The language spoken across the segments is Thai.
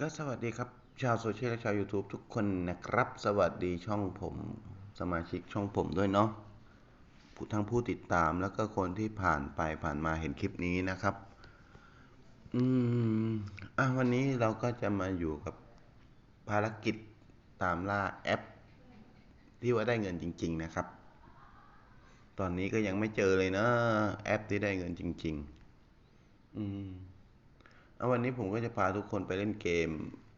ก็สวัสดีครับ ชาวโซเชียลและชาว YouTube ทุกคนนะครับ สวัสดีช่องผมสมาชิกช่องผมด้วยเนาะทั้งผู้ติดตามแล้วก็คนที่ผ่านไปผ่านมาเห็นคลิปนี้นะครับ อืมอะวันนี้เราก็จะมาอยู่กับภารกิจตามล่าแอป ที่ว่าได้เงินจริง ๆ นะครับ ตอนนี้ก็ยังไม่เจอเลยนะแอปที่ได้เงินจริง ๆ อืม วันนี้ผมก็จะพาทุกคนไปเล่นเกม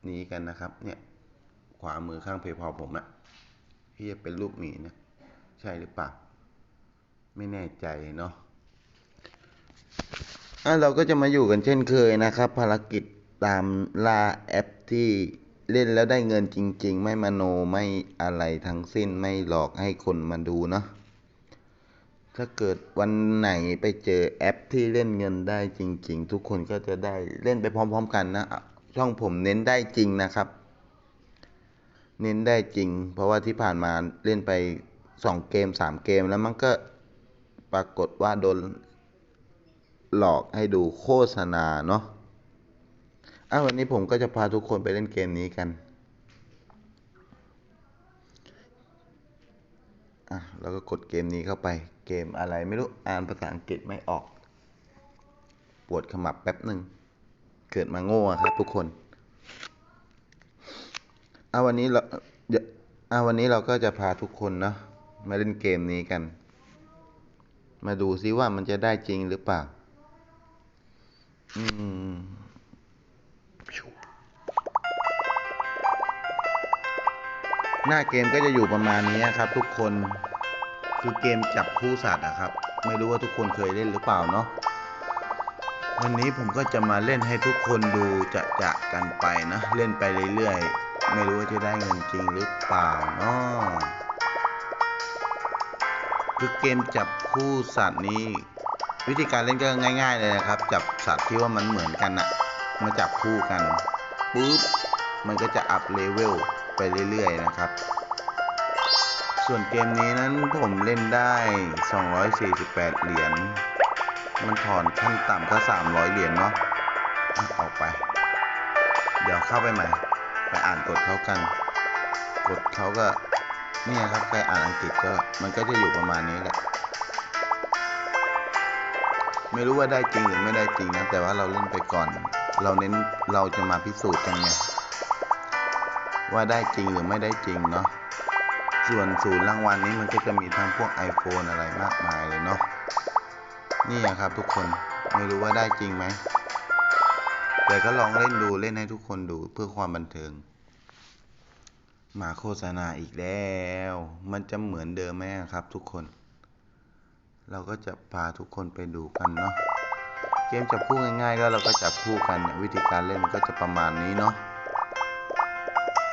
นี้กันนะครับ เนี่ยขวามือข้างเพย์พอผมอะที่จะเป็นรูปหมีนะ ใช่หรือเปล่าไม่แน่ใจเนาะอะเราก็จะมาอยู่กันเช่นเคยนะครับ ภารกิจตามล่าแอปที่เล่นแล้วได้เงินจริง ๆ ไม่มโนไม่อะไรทั้งสิ้นไม่หลอกให้คนมาดูเนาะ ถ้าเกิดวันไหนไปเจอแอปที่เล่นเงินได้จริง ๆ ทุกคนก็จะได้เล่นไปพร้อม ๆ กันนะ ช่องผมเน้นได้จริงนะครับ เน้นได้จริง เพราะว่าที่ผ่านมาเล่นไปสองเกมสามเกมแล้วมันก็ปรากฏว่าโดนหลอกให้ดูโฆษณาเนาะอะวันนี้ผมก็จะพาทุกคนไปเล่นเกมนี้กัน อะแล้วก็กดเกมนี้เข้าไป เกมอะไรไม่รู้อ่านภาษาอังกฤษไม่ออก ปวดขมับแป๊บหนึ่ง เกิดมาโง่อะครับทุกคนเอาวันนี้เราเดี๋ยวเอาวันนี้เราก็จะพาทุกคนเนาะมาเล่นเกมนี้กัน มาดูซิว่ามันจะได้จริงหรือเปล่า อืม หน้าเกมก็จะอยู่ประมาณนี้ครับ ทุกคนคือเกมจับคู่สัตว์อะครับ ไม่รู้ว่าทุกคนเคยเล่นหรือเปล่าเนาะวันนี้ผมก็จะมาเล่นให้ทุกคนดูจะจะกันไปนะ เล่นไปเรื่อยๆ ไม่รู้ว่าจะได้เงินจริงหรือเปล่าเนาะคือเกมจับคู่สัตว์นี้ วิธีการเล่นก็ง่าย ๆเลยนะครับ จับสัตว์ที่ว่ามันเหมือนกันอะมาจับคู่กันปุ๊บมันก็จะอัพเลเวล ไปเรื่อยๆนะครับ ส่วนเกมนี้นั้นผมเล่นได้ 248 เหรียญ มันถอนขั้นต่ำก็ 300 เหรียญเนาะออกไป เดี๋ยวเข้าไปใหม่ ไปอ่านกฎเขากันกฎเขาก็เนี่ยครับใครอ่านอังกฤษก็มันก็จะอยู่ประมาณนี้แหละ ไม่รู้ว่าได้จริงหรือไม่ได้จริงนะ แต่ว่าเราเล่นไปก่อน เราเน้นเราจะมาพิสูจน์กันไง ว่าได้จริงหรือไม่ได้จริงเนาะส่วนศูนย์รางวัลนี้มันก็จะมีทั้งพวก iPhone อะไรมากมายเลยเนาะนี่ครับทุกคนไม่รู้ว่าได้จริงไหมแต่ก็ลองเล่นดูเล่นให้ทุกคนดูเพื่อความบันเทิง มาโฆษณาอีกแล้ว มันจะเหมือนเดิมไหมครับทุกคน เราก็จะพาทุกคนไปดูกันเนาะเกมจับคู่ง่ายๆก็เราก็จับคู่กันเนี่ยวิธีการเล่นมันก็จะประมาณนี้เนาะ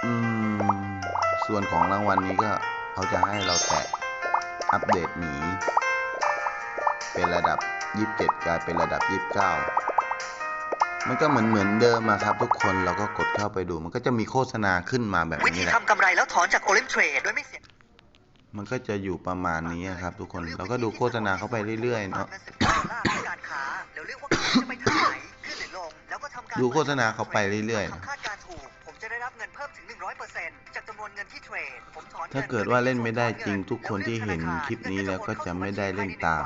อืม ส่วนของรางวัลนี้ก็เขาจะให้เราแตะอัปเดตหมี เป็นระดับ 27 กลายเป็นระดับ 29 มันก็เหมือนเหมือนเดิมอะครับทุกคนเราก็กดเข้าไปดู มันก็จะมีโฆษณาขึ้นมาแบบวินี้ธีแหละ ทำกำไรแล้วถอนจากโอลิมเทรดโดยไม่เสียมันก็จะอยู่ประมาณนี้ครับ ทุกคน เราก็ดูโฆษณาเข้าไปเรื่อยๆเนาะฝกงิน10ดอลลาร์ให้การค้าแล้วเลือกว่าเขาจะไปทางไหนขึ้นหรือลงแล้วก็ทำการดูโฆษณาเขาไปเรื่อยๆทำคาด ถ้าเกิดว่าเล่นไม่ได้จริงทุกคนที่เห็นคลิปนี้แล้วก็จะไม่ได้เล่นตาม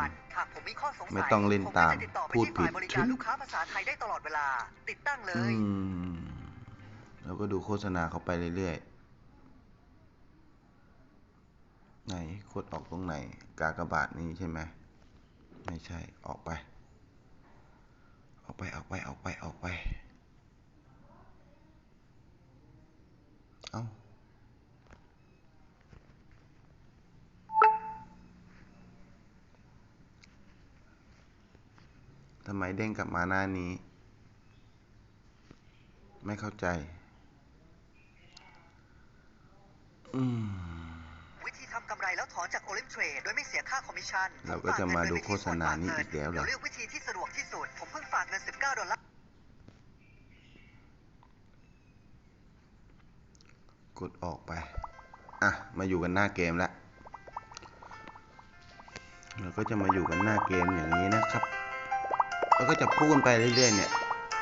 ไม่ต้องเล่นตาม พูดผิดฝ่ายบริกค้าภาษาไทยได้ตลอดเวลาติดตั้งเลยมเราก็ดูโฆษณาเขาไปเรื่อยๆ ไหนกดออกตรงไหน กากบาทนี้ใช่ไหมไม่ใช่ ออกไป ออกไป ออกไป ออกไป ออกไป เอ้า ทำไมเด้งกลับมาหน้านี้ ไม่เข้าใจ อืมวิธีทำกำไรแล้วถอนจากโอลิมเทรดโดยไม่เสียค่าคอมมิชชั่นเราก็จะมาดูโฆษณานี้อีกแล้วเหรอเลือกวิธีที่สะดวกที่สุด ผมเพิ่งฝากเงิน 19 ดอลลาร์ กดออกไป อะ มาอยู่กันหน้าเกมแล้ว เราก็จะมาอยู่กันหน้าเกมอย่างนี้นะครับ แล้วก็จะพูดกันไปเรื่อยๆเนี่ย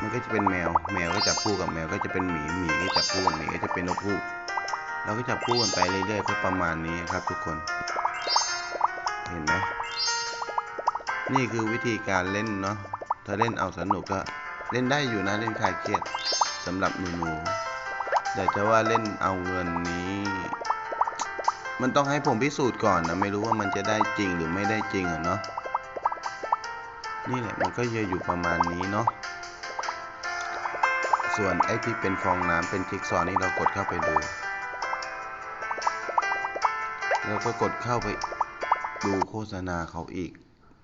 มันก็จะเป็นแมว แมวก็จับคู่กับแมวก็จะเป็นหมี หมีก็จับคู่กับหมีก็จะเป็นนกฮูกเราก็จับคู่กันไปเรื่อยๆก็ประมาณนี้ครับทุกคน เห็นไหมนี่คือวิธีการเล่นเนาะ ถ้าเล่นเอาสนุกก็เล่นได้อยู่นะเล่นคลายเครียดสำหรับหนูๆแต่จะว่าเล่นเอาเงินนี้ มันต้องให้ผมพิสูจน์ก่อนนะไม่รู้ว่ามันจะได้จริงหรือไม่ได้จริงอะเนาะ นี่แหละมันก็จะอยู่ประมาณนี้เนาะส่วนไอ้ที่เป็นฟองน้ำเป็นจิ๊กซอนนี่เรากดเข้าไปดูแล้วก็กดเข้าไปดูโฆษณาเขาอีก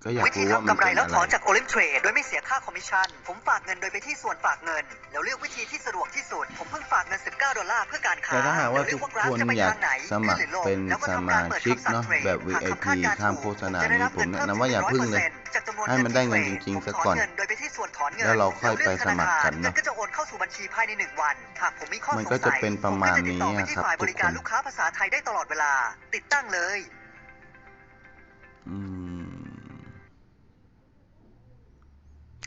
ก็อยากวิธีรู้ว่าทำมันกำไรเป็นแล้วอะไรถอนจากโอลิมเทรดโดยไม่เสียค่าคอมมิชชั่น ผมฝากเงินโดยไปที่ส่วนฝากเงิน แล้วเลือกวิธีที่สะดวกที่สุด ผมเพิ่งฝากเงิน 19 ดอลลาร์เพื่อการค้าแต่ถ้าหากว่าเดี๋ทุยกเรีกคนจะไปอยากทงไหนสมัครขึ้หรือลงเป็นแล้วก็สทำมาการเปิดชิกคำสั่งเนาะเทรดแบบหาก VIP คำคดกรข้ามถูกโฆษณาจะได้นี้รับผมเงิแนะเพิ่นำว่าอย่าพึ่งเลย10%จากจำนวนให้มันได้เงินจริงๆผมซะถก่อนเงินโดยไปที่ส่วนถอนเงินแล้วเราค่อยไปสมัครกันเงิเนาะนก็จะโอนเข้าสู่บัญชีภายในหนึ่งวันหากผมมีข้อสงสัยมันก็จะเป็นประมาณนี้ผก็จติดต่อไปที่ครับฝ่ายบริการทุกคน ลูกค้าภาษาไทยได้ตลอดเวลา ติดตั้งเลย อืม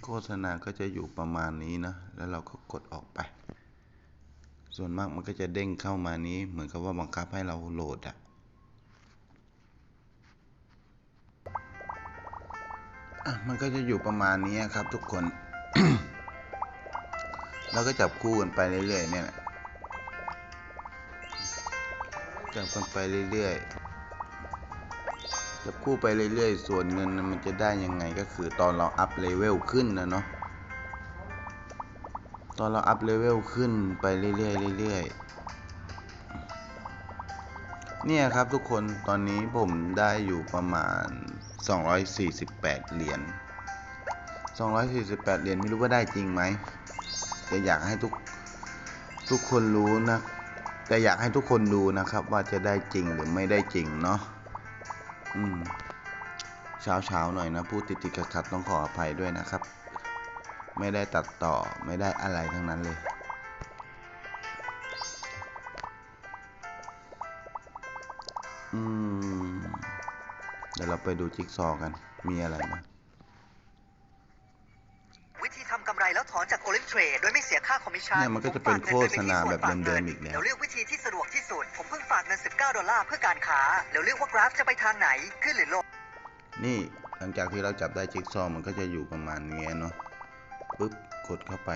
โฆษณาก็จะอยู่ประมาณนี้นะ แล้วเราก็กดออกไป ส่วนมากมันก็จะเด้งเข้ามานี้ เหมือนกับว่าบังคับให้เราโหลดอะ่ะมันก็จะอยู่ประมาณนี้ครับทุกคน แล้วก็จับคู่กันไปเรื่อยๆเนี่ยจับกันไปเรื่อยๆ จับคู่ไปเรื่อยๆ ส่วนเงินมันจะได้ยังไงก็คือตอนเราอัพเลเวลขึ้นนะเนาะ ตอนเราอัพเลเวลขึ้นไปเรื่อยๆเรื่อยๆ เนี่ยครับทุกคนตอนนี้ผมได้อยู่ประมาณ 248 เหรียญ 248 เหรียญไม่รู้ว่าได้จริงไหมแต่อยากให้ทุกทุกคนรู้นะแต่อยากให้ทุกคนดูนะครับว่าจะได้จริงหรือไม่ได้จริงเนาะ อืมเช้าเช้าๆหน่อยนะพูดติดติดๆขัดๆต้องขออภัยด้วยนะครับ ไม่ได้ตัดต่อไม่ได้อะไรทั้งนั้นเลย อืม เดี๋ยวเราไปดูจิ๊กซอว์กันมีอะไรบ้าง วิธีทำกำไรแล้วถอนจากโอลิม เทรดโดยไม่เสียค่าคอมมิชชั่นเนี่ยมันก็จะเป็นโฆษณาแบบเดิมๆอีกแล้วแล้วเลือกวิธีที่สะดวกที่สุด ผมเพิ่งฝากเงิน 19 ดอลลาร์เพื่อการค้า แล้วเลือกว่ากราฟจะไปทางไหนขึ้นหรือลง นี่หลังจากที่เราจับได้จิ๊กซอว์มันก็จะอยู่ประมาณนี้เนาะปึ๊บกดเข้าไป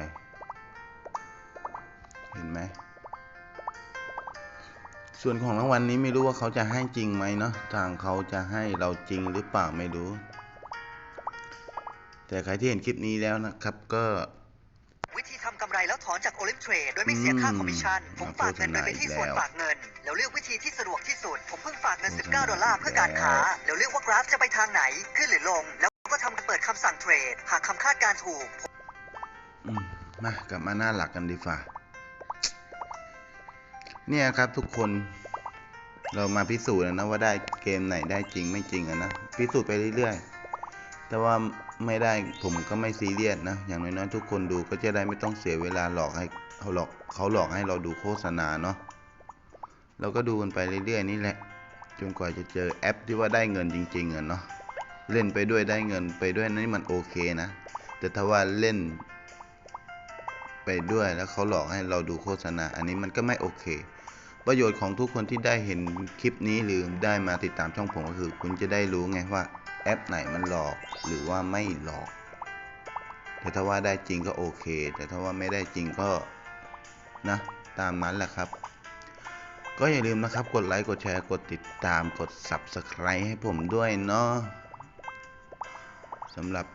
เห็นไหมส่วนของรางวัลนี้ไม่รู้ว่าเขาจะให้จริงไหมเนาะทางเขาจะให้เราจริงหรือเปล่าไม่รู้ แต่ใครที่เห็นคลิปนี้แล้วนะครับก็วิธีทำกำไร แล้วถอนจากโอลิมเทรดโดยไม่เสียค่าคอมมิชชั่นอืมผมฝากเงินโดยไปที่ส่วนโฆษณาอีกแล้วฝากเงิน แล้วเลือกวิธีที่สะดวกที่สุด ผมเพิ่งฝากเงินโฆษณา19 ดอลลาร์เพื่อการค้าอีกแล้วแล้วเลือกว่ากราฟจะไปทางไหน ขึ้นหรือลง แล้วก็ทำการเปิดคำสั่งเทรด หากคำคาดการณ์ถูกอืมมากลับมาหน้าหลักกันดีฝ่า เนี่ยครับทุกคนเรามาพิสูจน์แล้วนะว่าได้เกมไหนได้จริงไม่จริงอะนะ พิสูจน์ไปเรื่อยๆ แต่ว่าไม่ได้ผมก็ไม่ซีเรียสนะ อย่างน้อยๆทุกคนดูก็จะได้ไม่ต้องเสียเวลาหลอกให้เขาหลอกเขาหลอกให้เราดูโฆษณาเนาะเราก็ดูกันไปเรื่อยๆนี่แหละจนกว่าจะเจอแอปที่ว่าได้เงินจริงๆอะเนาะเล่นไปด้วยได้เงินไปด้วยนี่มันโอเคนะ แต่ถ้าว่าเล่น ไปด้วยแล้วเขาหลอกให้เราดูโฆษณา อันนี้มันก็ไม่โอเค ประโยชน์ของทุกคนที่ได้เห็นคลิปนี้หรือได้มาติดตามช่องผมก็คือ คุณจะได้รู้ไงว่า แอปไหนมันหลอกหรือว่าไม่หลอก แต่ถ้าว่าได้จริงก็โอเค แต่ถ้าว่าไม่ได้จริงก็นะ ตามนั้นแหละครับ ก็อย่าลืมนะครับ กดไลค์ กดแชร์ กดติดตาม กด Subscribe ให้ผมด้วยเนาะสำหรับ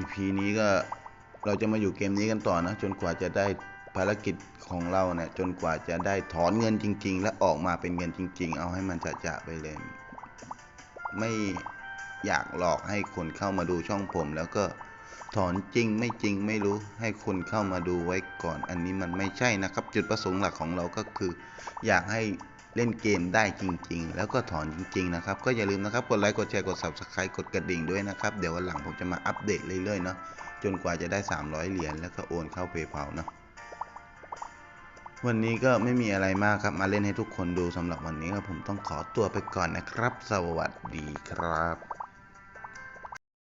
EP นี้ก็เราจะมาอยู่เกมนี้กันต่อนะ จนกว่าจะได้ภารกิจของเราเนี่ยจนกว่าจะได้ถอนเงินจริง ๆ และออกมาเป็นเงินจริง ๆ เอาให้มันจะๆไปเลย ไม่ อยากหลอกให้คนเข้ามาดูช่องผม แล้วก็ถอนจริงไม่จริงไม่รู้ให้คนเข้ามาดูไว้ก่อน อันนี้มันไม่ใช่นะครับ จุดประสงค์หลักของเราก็คือ อยากให้เล่นเกมได้จริง ๆ แล้วก็ถอนจริง ๆ นะครับ ก็อย่าลืมนะครับ กดไลค์ กดแชร์ กด subscribe กดกระดิ่งด้วยนะครับ เดี๋ยววันหลังผมจะมาอัปเดตเรื่อยๆเนาะ จนกว่าจะได้ 300 เหรียญ แล้วก็โอนเข้า PayPal เนาะ วันนี้ก็ไม่มีอะไรมากครับ มาเล่นให้ทุกคนดูสำหรับวันนี้ก็ผมต้องขอตัวไปก่อนนะครับ สวัสดีครับ